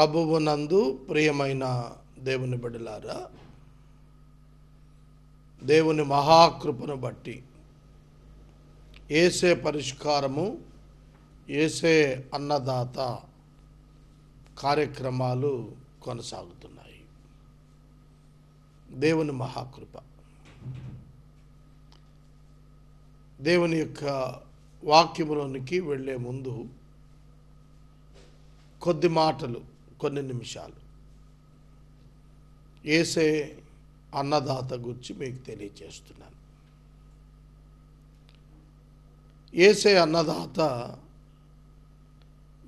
ప్రభువునందు ప్రియమైన దేవుని బిడ్డలారా దేవుని మహాకృపను బట్టి ఏసే పరిష్కారము ఏసే అన్నదాత కార్యక్రమాలు కొనసాగుతున్నాయి. దేవుని మహాకృప. దేవుని యొక్క వాక్యములోనికి వెళ్ళే ముందు కొద్ది మాటలు కొన్ని నిమిషాలు. ఏసే అన్నదాత గురించి మీకు తెలియజేస్తున్నాను ఏసే అన్నదాత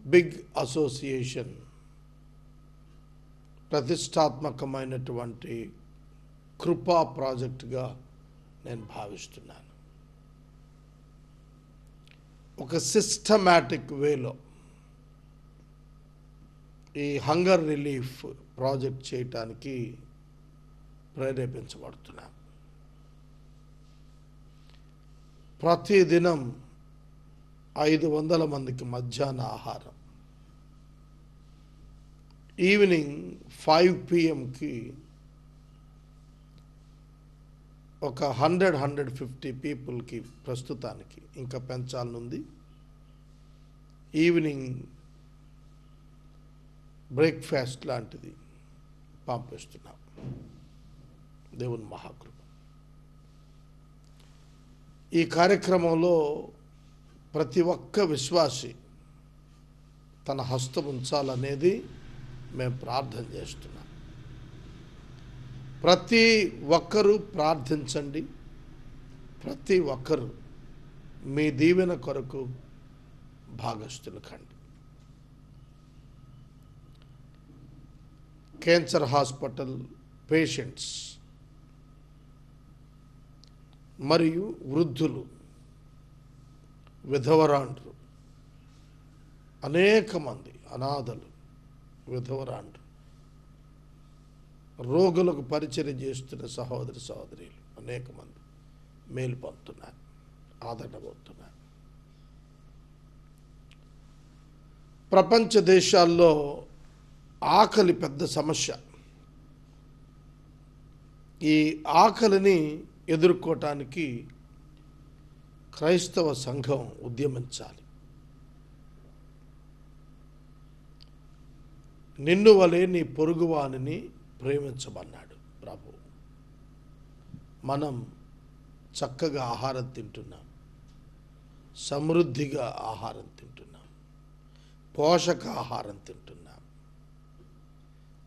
బిగ్ అసోసియేషన్ ప్రతిష్టాత్మకమైనటువంటి కృపా ప్రాజెక్టుగా నేను భావిస్తున్నాను. ఒక సిస్టమాటిక్ వేలో ఈ హంగర్ రిలీఫ్ ప్రాజెక్ట్ చేయటానికి ప్రేరేపించబడుతున్నాం. ప్రతిదినం ఐదు వందల మందికి మధ్యాహ్న ఆహారం. ఈవినింగ్ ఫైవ్ పిఎంకి ఒక హండ్రెడ్ హండ్రెడ్ ఫిఫ్టీ పీపుల్కి ప్రస్తుతానికి ఇంకా పెంచాలనుంది. ఈవినింగ్ బ్రేక్ఫాస్ట్ లాంటిది పంపిస్తున్నాం. దేవుని మహాకృప. ఈ కార్యక్రమంలో ప్రతి ఒక్క విశ్వాసి తన హస్తం ఉంచాలనేది మేము ప్రార్థన చేస్తున్నాం. ప్రతి ఒక్కరూ ప్రార్థించండి. ప్రతి ఒక్కరూ మీ దీవెన కొరకు భాగస్థులు కండి. క్యాన్సర్ హాస్పిటల్ పేషెంట్స్ మరియు వృద్ధులు విధవరాండ్రు అనేక మంది అనాథలు విధవరాండ్రు రోగులకు పరిచయం చేస్తున్న సహోదరి సహోదరులు అనేక మంది మేలు పొందుతున్నారు ఆదరణ పొందుతున్నారు. ప్రపంచ దేశాల్లో ఆకలి పెద్ద సమస్య. ఈ ఆకలిని ఎదుర్కోవటానికి క్రైస్తవ సంఘం ఉద్యమించాలి. నిన్ను వలె నీ పొరుగువానిని ప్రేమించమన్నాడు ప్రభు. మనం చక్కగా ఆహారం తింటున్నాం. సమృద్ధిగా ఆహారం తింటున్నాం. పోషక ఆహారం తింటున్నాం.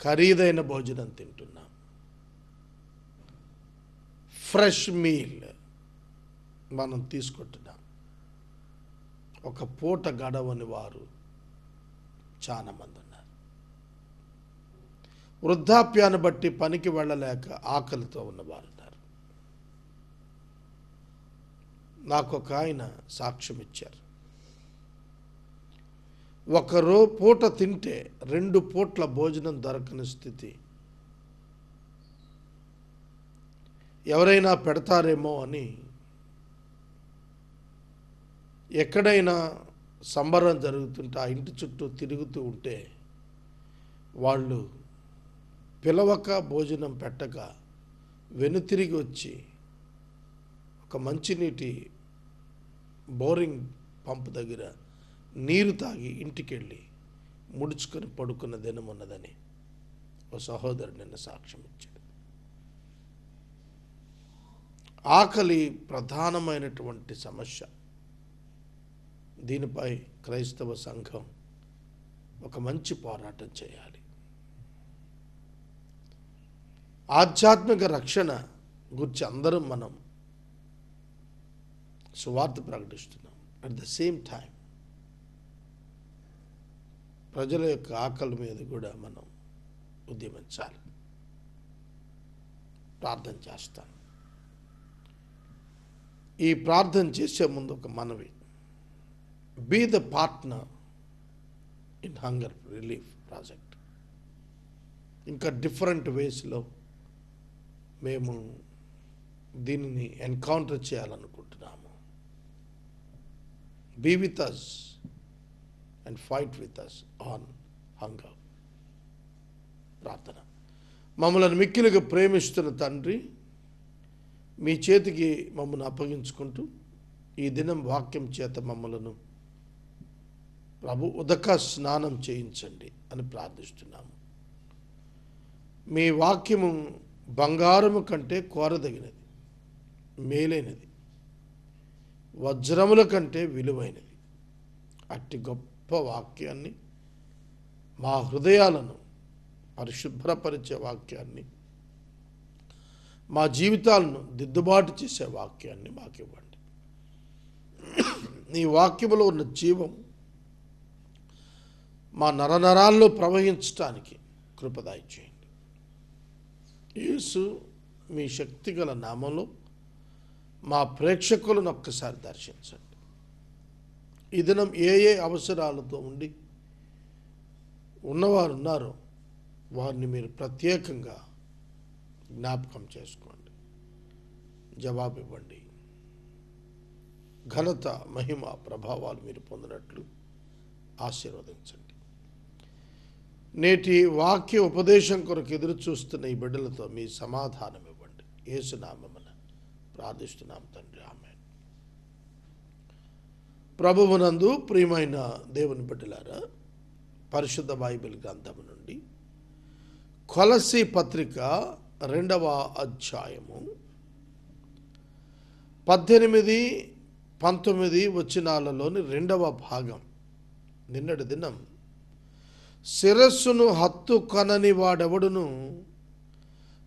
ఖరీదైన భోజనం తింటున్నాం. ఫ్రెష్ మీల్ మనం తీసుకుంటున్నాం. ఒక పూట గడవని వారు చాలా మంది ఉన్నారు. వృద్ధాప్యాన్ని బట్టి పనికి వెళ్ళలేక ఆకలితో ఉన్నవారు ఉన్నారు. నాకు ఒక ఆయన సాక్ష్యం ఇచ్చారు. ఒకరో పూట తింటే రెండు పూట్ల భోజనం దొరకని స్థితి. ఎవరైనా పెడతారేమో అని ఎక్కడైనా సంబరం జరుగుతుంటే ఆ ఇంటి చుట్టూ తిరుగుతూ ఉంటే వాళ్ళు పిలవక భోజనం పెట్టక వెనుతిరిగి వచ్చి ఒక మంచినీటి బోరింగ్ పంపు దగ్గర నీరు తాగి ఇంటికెళ్ళి ముడుచుకొని పడుకున్న దినం ఉన్నదని ఓ సహోదరుడు నిన్న సాక్ష్యం ఇచ్చాడు. ఆకలి ప్రధానమైనటువంటి సమస్య. దీనిపై క్రైస్తవ సంఘం ఒక మంచి పోరాటం చేయాలి. ఆధ్యాత్మిక రక్షణ గురించి అందరం మనం సువార్త ప్రకటిస్తున్నాం. అట్ ద సేమ్ టైం ప్రజల యొక్క ఆకలి మీద కూడా మనం ఉద్యమించాలి. ప్రార్థన చేస్తాను ఈ ప్రార్థన చేసే ముందు ఒక మనవి. Be the partner in hunger relief project ఇంకా డిఫరెంట్ వేస్లో మేము దీనిని ఎన్కౌంటర్ చేయాలనుకుంటున్నాము. Be with us and fight with us on hunger ప్రార్థన. మమ్మల్ని మిక్కిలుగా ప్రేమిస్తున్న తండ్రి మీ చేతికి మమ్మల్ని అప్పగించుకుంటూ ఈ దినం వాక్యం చేత మమ్మలను ప్రభు ఉదక స్నానం చేయించండి అని ప్రార్థిస్తున్నాము. మీ వాక్యము బంగారము కంటే కోరదగినది మేలైనది వజ్రముల కంటే విలువైనది. అట్టి గొప్ప వాక్యాన్ని మా హృదయాలను పరిశుభ్రపరిచే వాక్యాన్ని మా జీవితాలను దిద్దుబాటు చేసే వాక్యాన్ని మాకు ఇవ్వండి నీ వాక్యములో ఉన్న జీవం మా నరనరాల్లో ప్రవహించటానికి కృపదాయి చేయండి. యేసు మీ శక్తిగల నామంలో మా ప్రేక్షకులను ఒక్కసారి దర్శించండి. ఈ దినం ఏ ఏ అవసరాలతో ఉండి ఉన్నవారు ఉన్నారో వారిని మీరు ప్రత్యేకంగా జ్ఞాపకం చేసుకోండి. జవాబు ఇవ్వండి. ఘనత మహిమ ప్రభావాలు మీరు పొందినట్లు ఆశీర్వదించండి. నేటి వాక్య ఉపదేశం కొరకు ఎదురు చూస్తున్న ఈ బిడ్డలతో మీ సమాధానం ఇవ్వండి. ఏసునామన ప్రార్థిస్తున్నాం తండ్రి. ఆమె ప్రభువునందు ప్రియమైన దేవుని బిడ్డలారా పరిశుద్ధ బైబిల్ గ్రంథము నుండి కొలసి పత్రిక రెండవ అధ్యాయము పద్దెనిమిది పంతొమ్మిది వచనాలలోని రెండవ భాగం. నిన్నటి దినం శిరస్సును హత్తు కనని వాడెవడును?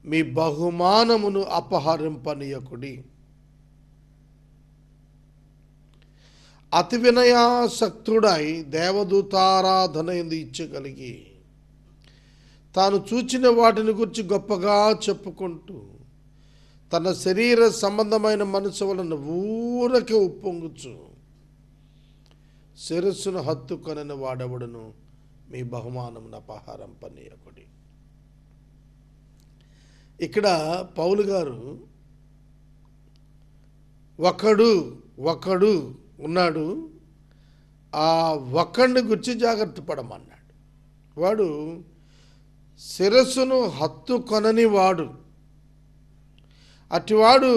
మీ బహుమానమును అపహరింపనీయకుడి. అతి వినయాసక్తుడై దేవదూతారాధన ఎందు ఇచ్చగలిగి తాను చూచిన వాటిని గురించి గొప్పగా చెప్పుకుంటూ తన శరీర సంబంధమైన మనసు వలన ఊరకే ఉప్పొంగుచు. శిరస్సును హత్తుకొనని వాడెవడను? మీ బహుమానం అపహారం పనియకుడి ఇక్కడ పౌలు గారు ఒకడు ఒకడు ఉన్నాడు ఆ ఒక్కడిని గుర్చి జాగ్రత్త పడమన్నాడు. వాడు శిరస్సును హత్తుకొనని వాడు. అటివాడు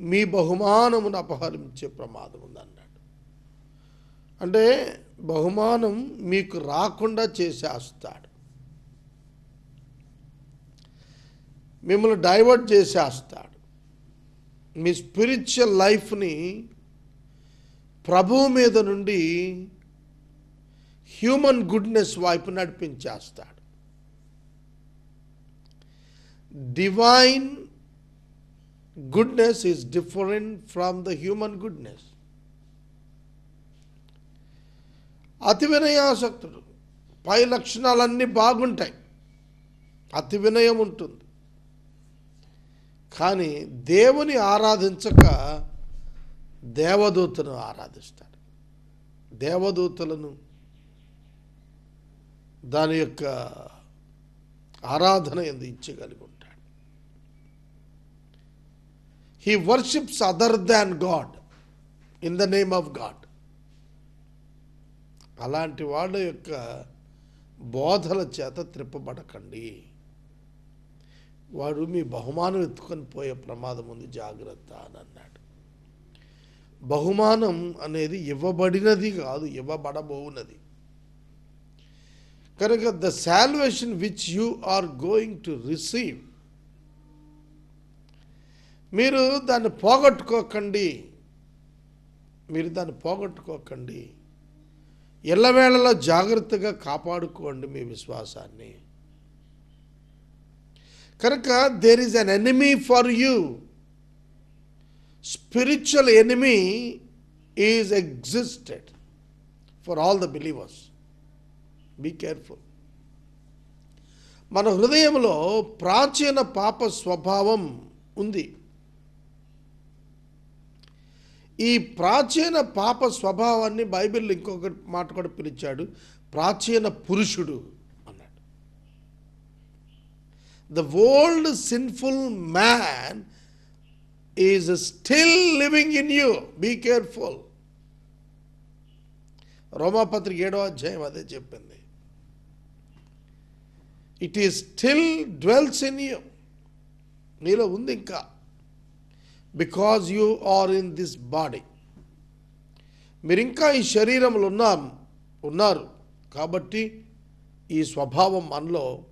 మీ బహుమానమును అపహరించే ప్రమాదం ఉందన్నాడు. అంటే బహుమానం మీకు రాకుండా చేసేస్తాడు. మిమ్మల్ని డైవర్ట్ చేసేస్తాడు. మీ స్పిరిచువల్ లైఫ్ని ప్రభువు మీద నుండి హ్యూమన్ గుడ్నెస్ వైపు నడిపించేస్తాడు. Divine goodness is different from the human goodness అతి వినయాసక్తుడు పై లక్షణాలన్నీ బాగుంటాయి. అతి వినయం ఉంటుంది. కానీ దేవుని ఆరాధించక దేవదూతను ఆరాధిస్తాడు దేవదూతలను దాని యొక్క ఆరాధన ఎందు ఇచ్చగలిగి ఉంటాడు. He worships other than God in the name of God అలాంటి వాళ్ళ యొక్క బోధల చేత త్రిప్పబడకండి. వాడు మీ బహుమానం ఎత్తుకొని పోయే ప్రమాదం ఉంది జాగ్రత్త అని అన్నాడు. బహుమానం అనేది ఇవ్వబడినది కాదు ఇవ్వబడబోవునది. కనుక the salvation which you are going to receive మీరు దాన్ని పోగొట్టుకోకండి. మీరు దాన్ని పోగొట్టుకోకండి. ఎల్లవేళలో జాగ్రత్తగా కాపాడుకోండి మీ విశ్వాసాన్ని. కనుక there is an enemy for you spiritual enemy is existed for all the believers be careful మన హృదయంలో ప్రాచీన పాప స్వభావం ఉంది. ఈ ప్రాచీన పాప స్వభావాన్ని బైబిల్ ఇంకొక మాట కూడా పిలిచాడు. ప్రాచీన పురుషుడు అన్నాడు. The old sinful man is still living in you be careful రోమాపత్రిక ఏడో అధ్యాయం అదే చెప్పింది. It is still dwells in you నీలో ఉంది ఇంకా. Because you are in this body మీరు ఇంకా ఈ శరీరంలో ఉన్నాం ఉన్నారు. కాబట్టి ఈ స్వభావం మనలో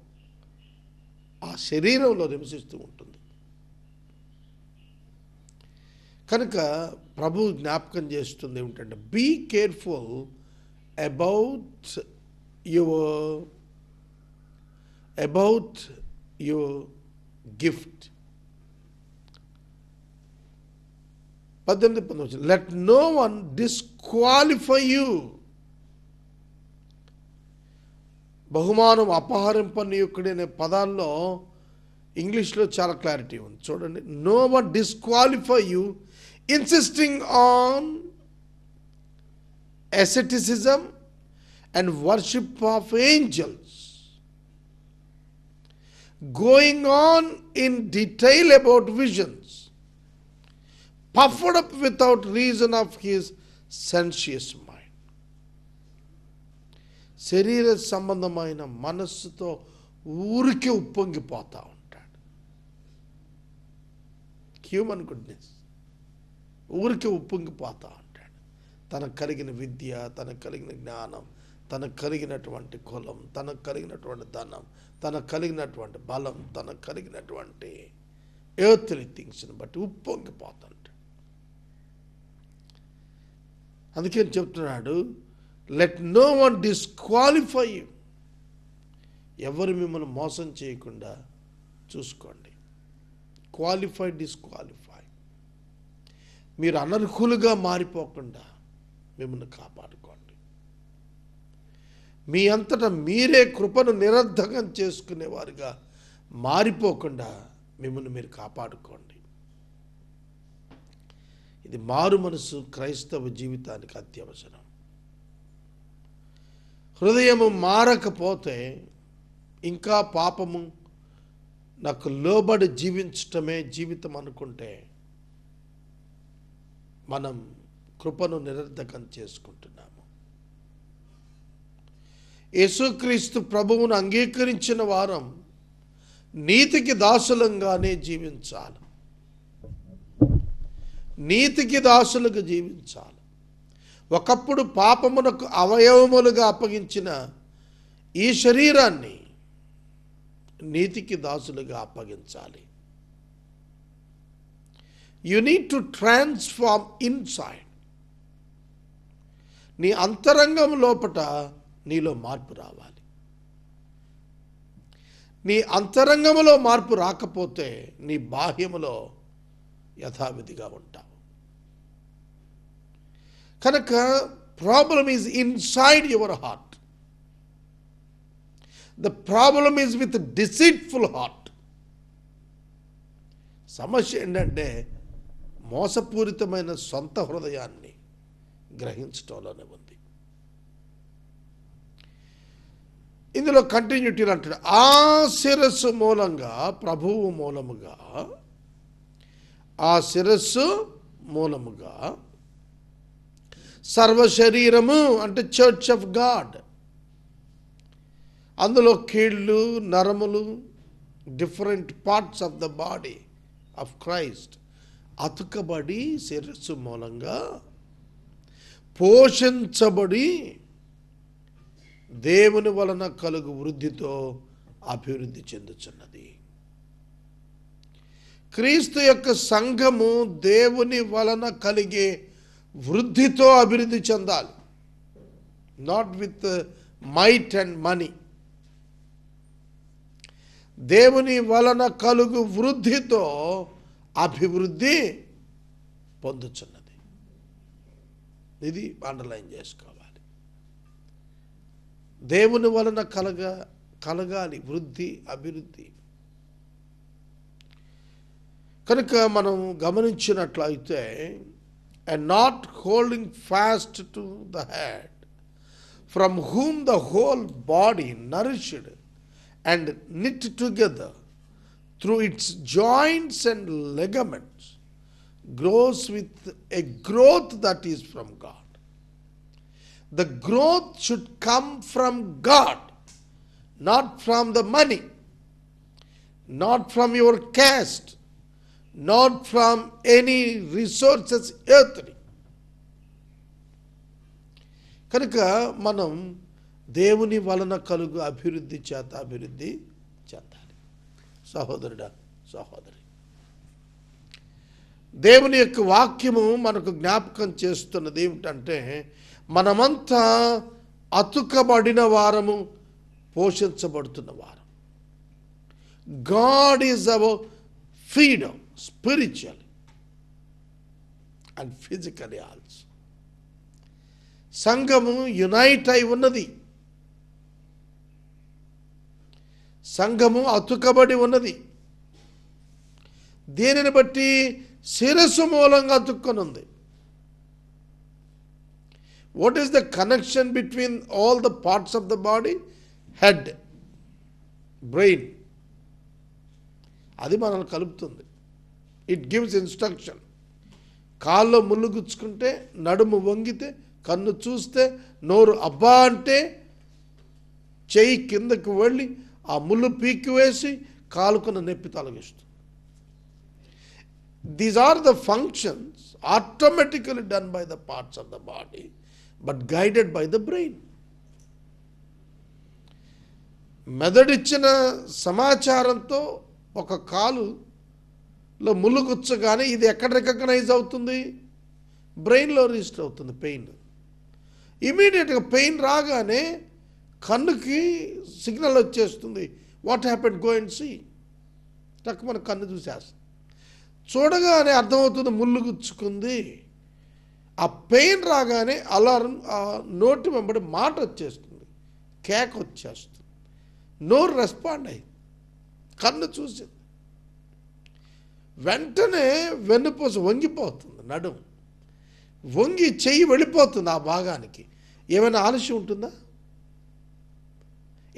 ఆ శరీరంలో నివసిస్తూ ఉంటుంది. కనుక ప్రభు జ్ఞాపకం చేస్తుంది ఏమిటంటే be careful about your about your gift పద్దెనిమిది పంతొమ్మిది let no one disqualify you బహుమానం అపహరింపనీయుకుడి అనే పదాల్లో ఇంగ్లీష్లో చాలా క్లారిటీ ఉంది. చూడండి no one disqualify you Insisting on asceticism and worship of angels. Going on in detail about visions, puffed up without reason of his sensuous mind. శరీర సంబంధమైన మనస్సుతో ఊరికే ఉప్పొంగిపోతా ఉంటాడు హ్యూమన్ గుడ్నెస్ ఊరికే ఉప్పొంగిపోతా ఉంటాడు తనకు కలిగిన విద్య తనకు కలిగిన జ్ఞానం తనకు కలిగినటువంటి కులం తనకు కలిగినటువంటి ధనం తనకు కలిగినటువంటి బలం తనకు కలిగినటువంటి ఎర్త్లీ థింగ్స్ని బట్టి ఉప్పొంగిపోతుంటాడు అందుకే చెప్తున్నాడు? Let no one disqualify you ఎవరు మిమ్మల్ని మోసం చేయకుండా చూసుకోండి. క్వాలిఫై డిస్క్వాలిఫై మీరు అనర్హులుగా మారిపోకుండా మిమ్మల్ని కాపాడుకోండి. మీ అంతటా మీరే కృపను నిరర్ధకం చేసుకునేవారుగా మారిపోకుండా మిమ్మల్ని మీరు కాపాడుకోండి. ఇది మారు మనసు క్రైస్తవ జీవితానికి అత్యవసరం. హృదయము మారకపోతే ఇంకా పాపము నాకు లోబడి జీవించటమే జీవితం అనుకుంటే మనం కృపను నిరర్ధకం చేసుకుంటున్నాము. యేసుక్రీస్తు ప్రభువును అంగీకరించిన వారం నీతికి దాసులంగానే జీవించాలి. నీతికి దాసులుగా జీవించాలి. ఒకప్పుడు పాపమునకు అవయవములుగా అప్పగించిన ఈ శరీరాన్ని నీతికి దాసులుగా అప్పగించాలి. You need to transform inside నీ అంతరంగం లోపట నీలో మార్పు రావాలి నీ అంతరంగములో మార్పు రాకపోతే నీ బాహ్యములో యథావిధిగా ఉంటావు కనుక problem is inside your heart the problem is with deceitful heart సమస్య ఏంటంటే మోసపూరితమైన సొంత హృదయాన్ని గ్రహించటంలోనే ఉంది. ఇందులో కంటిన్యూటీలు అంటాడు. ఆ శిరస్సు మూలంగా ప్రభువు మూలముగా ఆ శిరస్సు మూలముగా సర్వ శరీరము అంటే చర్చ్ ఆఫ్ గాడ్ అందులో కీళ్ళు నరములు different parts of the body of Christ అతుకబడి శిరస్సు మూలంగా పోషించబడి దేవుని వలన కలుగు వృద్ధితో అభివృద్ధి చెందుచున్నది. క్రీస్తు యొక్క సంఘము దేవుని వలన కలిగే వృద్ధితో అభివృద్ధి చెందాలి. Not with might and money దేవుని వలన కలుగు వృద్ధితో అభివృద్ధి పొందుచున్నది. ఇది అండర్లైన్ చేసుకోవాలి. దేవుని వలన కలగ కలగాలి వృద్ధి అభివృద్ధి. కనుక మనం గమనించినట్లయితే I not holding fast to the head from whom the whole body nourished and knit together through its joints and ligaments, grows with a growth that is from God. The growth should come from God, not from the money, not from your caste, not from any resources earthly. కనుక మనం దేవుని వలన కలుగు అభివృద్ధి చేత అభివృద్ధి చెందాలి సహోదరుడా సహోదరి. దేవుని యొక్క వాక్యము మనకు జ్ఞాపకం చేస్తున్నది ఏమిటంటే మనమంతా అతుకబడిన వారము పోషించబడుతున్న వారం. God is our freedom spiritual and physically also సంఘము యునైట్ అయి ఉన్నది. సంఘము అతుకబడి ఉన్నది. దేనిని బట్టి? శిరస్సు మూలంగా అతుక్కొని ఉంది what is the connection between all the parts of the body head brain అది మనల్ని కలుపుతుంది. ఇట్ గివ్స్ ఇన్స్ట్రక్షన్ కాల్లో ముళ్ళు గుచ్చుకుంటే నడుము వంగితే కన్ను చూస్తే నోరు అబ్బా అంటే చెయ్యి కిందకు వెళ్ళి ఆ ముళ్ళు పీక్కి వేసి కాలుకున్న నొప్పి తొలగిస్తుంది. These are the functions automatically done by the parts of the body but guided by the brain మెదడిచ్చిన సమాచారంతో ఒక కాలులో ముళ్ళు గుచ్చగానే ఇది ఎక్కడ రికగ్నైజ్ అవుతుంది? బ్రెయిన్లో రిజిస్టర్ అవుతుంది పెయిన్. ఇమీడియట్గా పెయిన్ రాగానే కన్నుకి సిగ్నల్ వచ్చేస్తుంది. What happen go and see టక్ మన కన్ను చూసేస్తుంది. చూడగానే అర్థమవుతుంది ముళ్ళు గుచ్చుకుంది. ఆ పెయిన్ రాగానే అలారం ఆ నోటి వెంబడి మాట వచ్చేస్తుంది. కేక్ వచ్చేస్తుంది. నోరు రెస్పాండ్ అయింది. కన్ను చూసింది. వెంటనే వెన్నుపూస వంగిపోతుంది నడుము. వంగి చెయ్యి వెళ్ళిపోతుంది ఆ భాగానికి. ఏమైనా ఆలస్యం ఉంటుందా?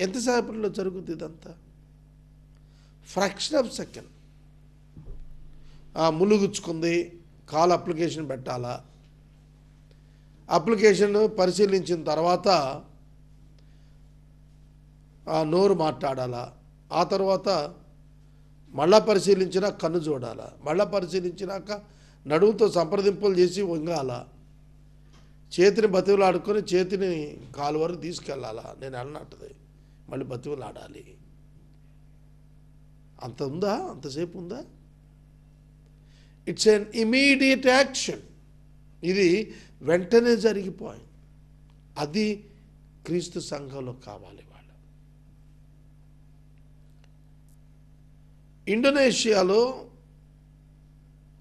ఎంతసేపట్లో జరుగుతుంది ఇదంతా? Fraction of second. ములుగుచ్చుకుంది కాల్ అప్లికేషన్ పెట్టాలా? అప్లికేషన్ పరిశీలించిన తర్వాత ఆ నోరు మాట్లాడాలా? ఆ తర్వాత మళ్ళా పరిశీలించినా కన్ను చూడాలా మళ్ళా పరిశీలించినాక నడుముతో సంప్రదింపులు చేసి వంగాల? చేతిని బతివులాడుకొని చేతిని కాలు వరకు తీసుకెళ్ళాలా నేను అన్నట్టుది. మళ్ళీ బతివులాడాలి అంత ఉందా అంతసేపు ఉందా ఇట్స్ ఎన్ ఇమీడియట్ యాక్షన్ ఇది వెంటనే జరిగిపోయింది అది క్రీస్తు సంఘంలో కావాలి వాళ్ళు. ఇండోనేషియాలో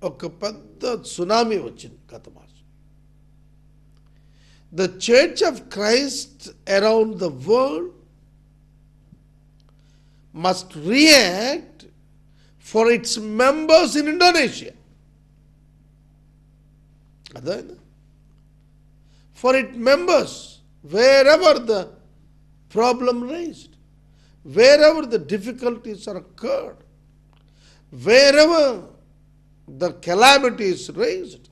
ఒక పెద్ద సునామీ వచ్చింది గత మాసం the church of Christ around the world must react for its members in Indonesia అదే for it members wherever the problem raised wherever the difficulties are occurred wherever the calamities raised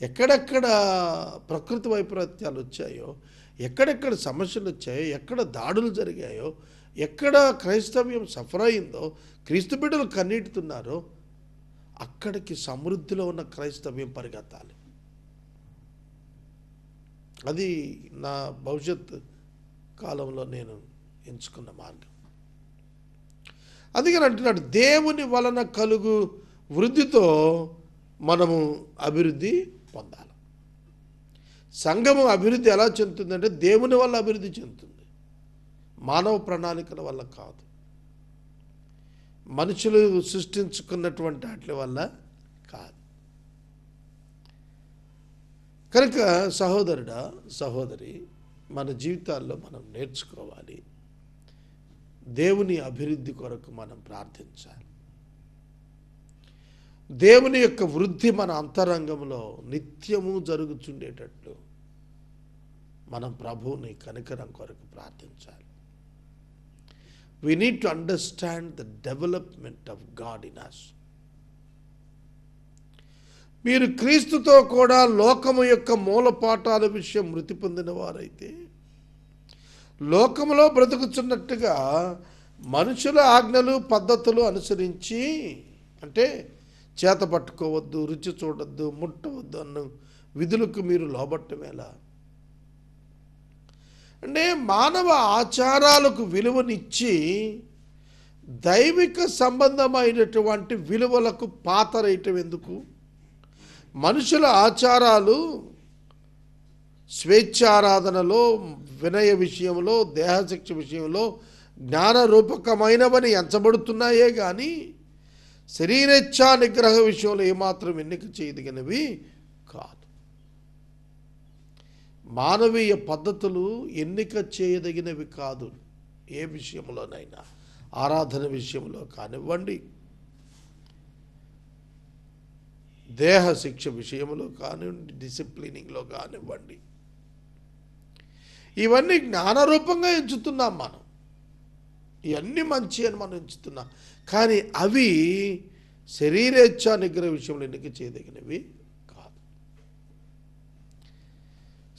ఎక్కడెక్కడ ప్రకృతి వైపరీత్యాలు వచ్చాయో ఎక్కడెక్కడ సమస్యలు వచ్చాయో ఎక్కడ దాడులు జరిగాయో ఎక్కడ క్రైస్తవ్యం సఫర్ అయిందో క్రీస్తు బిడ్డలు కన్నీటుతున్నారో అక్కడికి సమృద్ధిలో ఉన్న క్రైస్తవ్యం పరిగెత్తాలి. అది నా భవిష్యత్ కాలంలో నేను ఎంచుకున్న మార్గం. అందుకని అంటున్నాడు దేవుని వలన కలుగు వృద్ధితో మనము అభివృద్ధి పొందాలి. సంఘము అభివృద్ధి ఎలా చెందుతుందంటే దేవుని వల్ల అభివృద్ధి చెందుతుంది. మానవ ప్రణాళికల వల్ల కాదు. మనుషులు సృష్టించుకున్నటువంటి వాటి వల్ల కాదు. కనుక సహోదరుడా సహోదరి మన జీవితాల్లో మనం నేర్చుకోవాలి. దేవుని అభివృద్ధి కొరకు మనం ప్రార్థించాలి. దేవుని యొక్క వృద్ధి మన అంతరంగంలో నిత్యము జరుగుతుండేటట్లు మనం ప్రభువుని కనికరం కొరకు ప్రార్థించాలి. We need to understand the development of God in us. మీరు క్రీస్తుతో కూడా లోకము యొక్క మూల పాఠాల విషయం మృతి పొందిన వారైతే లోకములో బ్రతుకుతున్నట్టుగా మనుషుల ఆజ్ఞలు పద్ధతులు అనుసరించి అంటే చేత పట్టుకోవద్దు రుచి చూడొద్దు ముట్టవద్దు అన్న విధులకు మీరు లోబట్టమేలా అంటే మానవ ఆచారాలకు విలువనిచ్చి దైవిక సంబంధమైనటువంటి విలువలకు పాతరేయటం ఎందుకు? మనుషుల ఆచారాలు స్వేచ్ఛారాధనలో వినయ విషయంలో దేహశిక్ష విషయంలో జ్ఞానరూపకమైనవని ఎంచబడుతున్నాయే కానీ శరీరేచ్ఛా నిగ్రహ విషయంలో ఏమాత్రం ఎన్నిక చేయదగినవి కాదు. మానవీయ పద్ధతులు ఎన్నిక చేయదగినవి కాదు. ఏ విషయంలోనైనా ఆరాధన విషయంలో కానివ్వండి దేహ శిక్ష విషయంలో కానివ్వండి డిసిప్లినింగ్లో కానివ్వండి. ఇవన్నీ జ్ఞానరూపంగా ఎంచుతున్నాం మనం. ఇవన్నీ మంచి అని మనం ఎంచుతున్నాం. కానీ అవి శరీరేచ్ఛా నిగ్రహ విషయంలో ఎన్నిక చేయదగినవి కాదు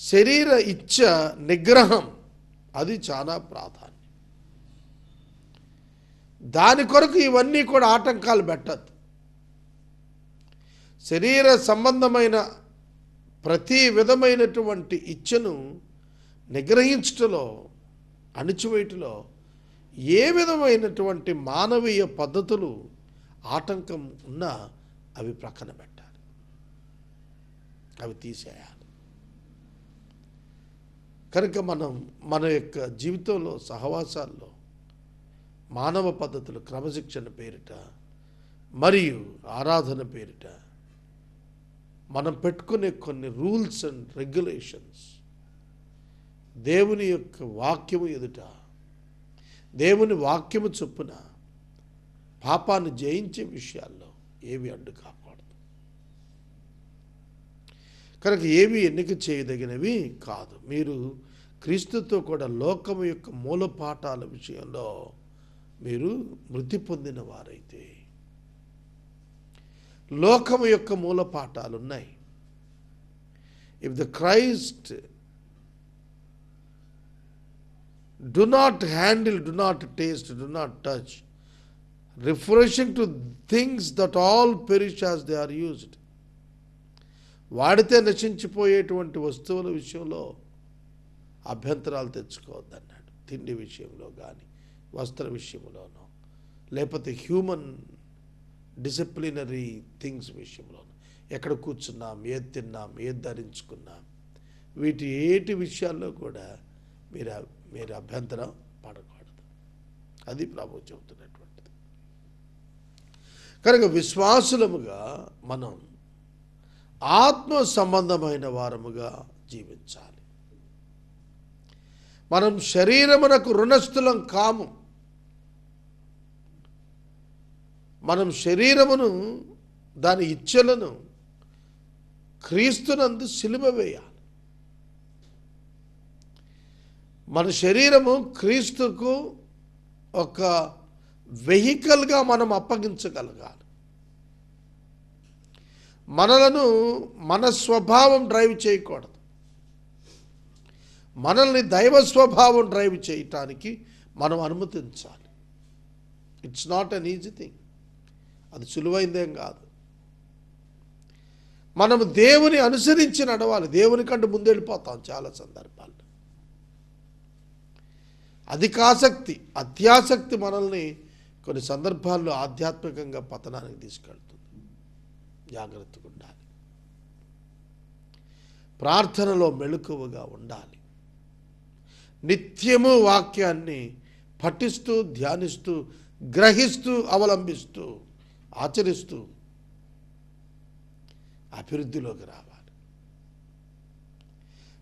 శరీర ఇచ్చ నిగ్రహం అది చాలా ప్రాధాన్యం. దాని కొరకు ఇవన్నీ కూడా ఆటంకాలు పెట్టద్దు. శరీర సంబంధమైన ప్రతి విధమైనటువంటి ఇచ్చను నిగ్రహించటలో అణిచివేయటలో ఏ విధమైనటువంటి మానవీయ పద్ధతులు ఆటంకం ఉన్నా అవి ప్రక్కన పెట్టాలి. అవి తీసేయాలి. కనుక మనం మన యొక్క జీవితంలో సహవాసాల్లో మానవ పద్ధతులు క్రమశిక్షణ పేరిట మరియు ఆరాధన పేరిట మనం పెట్టుకునే కొన్ని రూల్స్ అండ్ రెగ్యులేషన్స్ దేవుని యొక్క వాక్యము ఎదుట దేవుని వాక్యము చొప్పున పాపాన్ని జయించే విషయాల్లో ఏవి అడ్డు కనుక ఏవి ఎన్నిక చేయదగినవి కాదు. మీరు క్రీస్తుతో కూడా లోకము యొక్క మూల పాఠాల విషయంలో మీరు మృతి పొందిన వారైతే లోకము యొక్క మూల పాఠాలు ఉన్నాయి if the Christ do not handle do not taste do not touch refreshing to things that all perishes they are used వాడితే నశించిపోయేటువంటి వస్తువుల విషయంలో అభ్యంతరాలు తెచ్చుకోవద్దన్నాడు. తిండి విషయంలో కానీ వస్త్ర విషయంలోనూ లేకపోతే హ్యూమన్ డిసిప్లినరీ థింగ్స్ విషయంలోనూ. ఎక్కడ కూర్చున్నాం ఏది తిన్నాం ఏది ధరించుకున్నాం వీటి ఏటి విషయాల్లో కూడా మీరు మీరు అభ్యంతరం పడకూడదు. అది ప్రభు చెబుతున్నటువంటిది. కనుక విశ్వాసులముగా మనం ఆత్మ సంబంధమైన వారముగా జీవించాలి. మనం శరీరమునకు రుణస్థులం కాము. మనం శరీరమును దాని ఇచ్చలను క్రీస్తునందు సిలువ వేయాలి. మన శరీరము క్రీస్తుకు ఒక వెహికల్గా మనం అప్పగించగలగాలి. మనలను మన స్వభావం డ్రైవ్ చేయకూడదు. మనల్ని దైవ స్వభావం డ్రైవ్ చేయటానికి మనం అనుమతించాలి. It's not an easy thing అది సులువైందేం కాదు. మనము దేవుని అనుసరించి నడవాలి. దేవుని కంటే ముందెళ్ళిపోతాం చాలా సందర్భాల్లో. అధికాసక్తి అత్యాసక్తి మనల్ని కొన్ని సందర్భాల్లో ఆధ్యాత్మికంగా పతనానికి తీసుకెళ్తుంది. జాగ్రత్తగా ఉండాలి ప్రార్థనలో మెళుకువగా ఉండాలి. నిత్యము వాక్యాన్ని పఠిస్తూ ధ్యానిస్తూ గ్రహిస్తూ అవలంబిస్తూ ఆచరిస్తూ అభివృద్ధిలోకి రావాలి.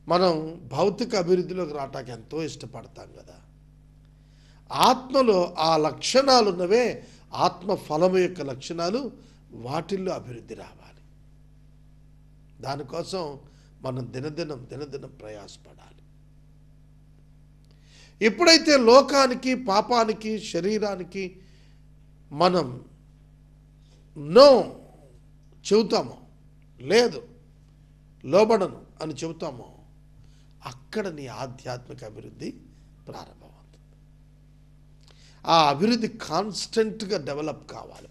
మనం భౌతిక అభివృద్ధిలోకి రావటానికి ఎంతో ఇష్టపడతాం కదా. ఆత్మలో ఆ లక్షణాలున్నవే ఆత్మ ఫలము యొక్క లక్షణాలు వాటిల్లో అభివృద్ధి రావాలి. దానికోసం మనం దినదినం దినదినం ప్రయాసపడాలి. ఎప్పుడైతే లోకానికి పాపానికి శరీరానికి మనం నో చెబుతామో లేదు లోబడను అని చెబుతామో అక్కడ నీ ఆధ్యాత్మిక అభివృద్ధి ప్రారంభమవుతుంది. ఆ అభివృద్ధి కాన్స్టెంట్గా డెవలప్ కావాలి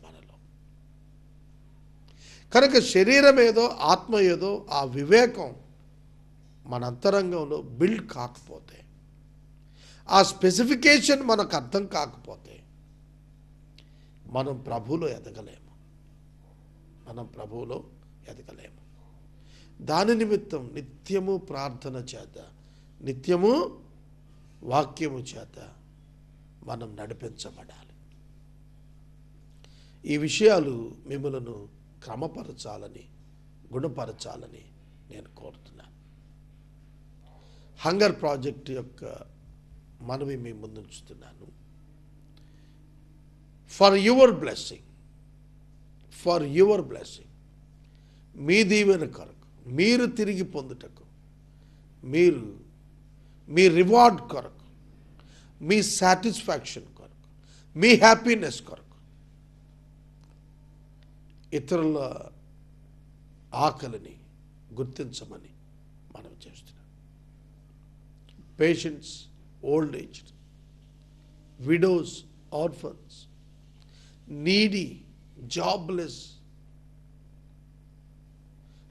కనుక శరీరం ఏదో ఆత్మ ఏదో ఆ వివేకం మన అంతరంగంలో బిల్డ్ కాకపోతే ఆ స్పెసిఫికేషన్ మనకు అర్థం కాకపోతే మనం ప్రభువులో ఎదగలేము. మనం ప్రభువులో ఎదగలేము. దాని నిమిత్తం నిత్యము ప్రార్థన చేత నిత్యము వాక్యము చేత మనం నడిపించబడాలి. ఈ విషయాలు మిమ్మలను క్రమపరచాలని గుణపరచాలని నేను కోరుతున్నాను. హంగర్ ప్రాజెక్ట్ యొక్క మనవి మీ ముందుంచుతున్నాను. For your blessing for your blessing మీ దీవెన కొరకు మీరు తిరిగి పొందుటకు మీరు మీ రివార్డ్ కొరకు మీ సాటిస్ఫాక్షన్ కొరకు మీ హ్యాపీనెస్ కొరకు ఇతరుల ఆకలిని గుర్తించమని మనం చేస్తున్నాం. Patients old age widows orphans needy jobless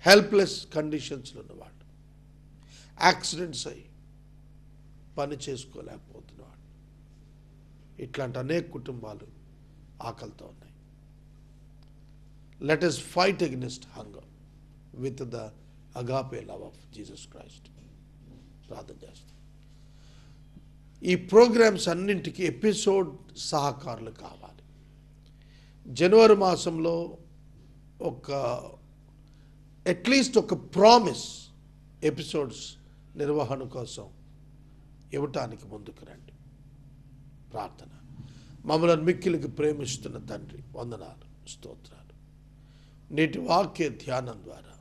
helpless కండిషన్స్లో ఉన్నవాడు యాక్సిడెంట్స్ అయ్యి పని చేసుకోలేకపోతున్నవాడు ఇట్లాంటి అనేక కుటుంబాలు ఆకలితో ఉన్నాయి. Let us fight against hunger with the agape love of Jesus Christ ప్రార్థన చేస్తాం ఈ ప్రోగ్రామ్స్ అన్నింటికి ఎపిసోడ్ సహకారులు కావాలి. జనవరి మాసంలో ఒక అట్లీస్ట్ ఒక ప్రామిస్ ఎపిసోడ్స్ నిర్వహణ కోసం ఇవ్వటానికి ముందుకు రండి. ప్రార్థన. మమ్మల్ని మిక్కిలికి ప్రేమిస్తున్న తండ్రి వందనాలు స్తోత్రాలు. నేటి వాక్య ధ్యానం ద్వారా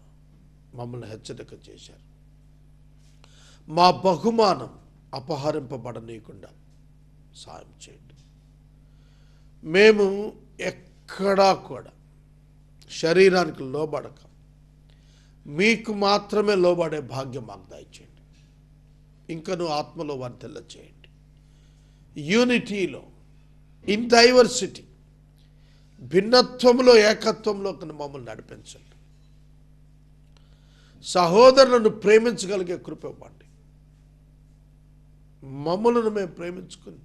మమ్మల్ని హెచ్చరిక చేశారు. మా బహుమానం అపహరింపబడనీయకుండా సాయం చేయండి. మేము ఎక్కడా కూడా శరీరానికి లోబడక మీకు మాత్రమే లోబడే భాగ్యం మాకు దయచేయండి. ఇంకను ఆత్మలో వర్ధల చేయండి యూనిటీలో ఇన్ డైవర్సిటీ భిన్నత్వంలో ఏకత్వంలో మమ్మల్ని నడిపించండి. సహోదరులను ప్రేమించగలిగే కృప ఇవ్వండి. మమ్మలను మేము ప్రేమించుకుని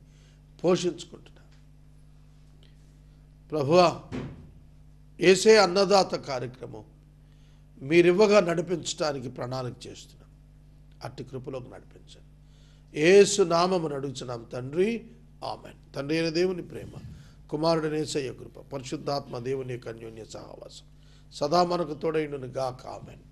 పోషించుకుంటున్నాం. ప్రభువా ఏసే అన్నదాత కార్యక్రమం మీరివ్వగా నడిపించడానికి ప్రణాళిక చేస్తున్నాం. అట్టి కృపలోకి నడిపించండి. ఏసు నామమును నడుచున్నాం తండ్రి. ఆమెన్. తండ్రి అయిన దేవుని ప్రేమ. కుమారుడు నేసయ్య కృప పరిశుద్ధాత్మ దేవుని యొక్క అన్యోన్య సహవాసం. సదా మనకు తోడైండును గా ఆమెన్.